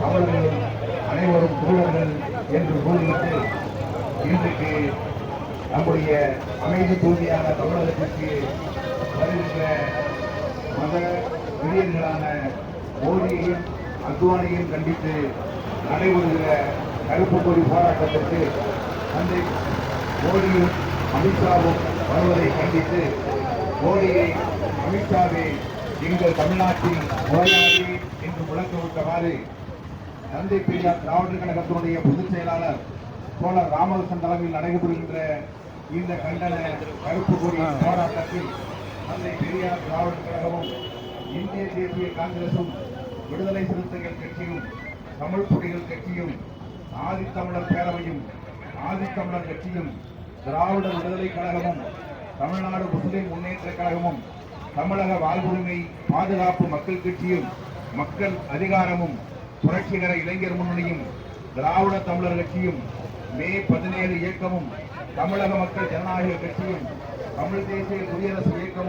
அவர்கள் அனைவரும் தோழர்கள் என்று கூறிவிட்டு இன்றைக்கு நம்முடைய அமைதி தூய்மையான தமிழகத்திற்கு வருகின்ற மத பிரியர்களான மோடியையும் அத்வானியையும் கண்டித்து நடைபெறுகிற கருப்பு கொடி போராட்டத்திற்கு தந்தை மோடியும் அமித்ஷாவும் வருவதை கண்டித்து மோடியை அமித்ஷாவை எங்கள் தமிழ்நாட்டின் நோயாளி என்று முழக்கமிட்டவாறு தந்தை பெரியார் திராவிடர் கழகத்தினுடைய பொதுச் செயலாளர் தோழர் ராமகிருஷ்ணன் தலைமையில் நடைபெறுகின்ற இந்த கண்டன கருப்பு கொடி போராட்டத்தில் தந்தை பெரியார் திராவிடர் கழகமும் இந்திய தேசிய காங்கிரசும் விடுதலை சிறுத்தைகள் கட்சியும் தமிழ் புலிகள் கட்சியும் ஆதித்தமிழர் பேரவையும் ஆதித்தமிழர் கட்சியும் திராவிடர் விடுதலை கழகமும் தமிழ்நாடு முஸ்லிம் முன்னேற்ற கழகமும் தமிழக வாழ்வுரிமை பாதுகாப்பு மக்கள் கட்சியும் மக்கள் அதிகாரமும் புரட்சிகர இளைஞர் முன்னணியும் திராவிட தமிழர் கட்சியும் மே பதினேழு இயக்கமும் தமிழக மக்கள் ஜனநாயக கட்சியும் தமிழ் தேசிய குடியரசு இயக்கமும்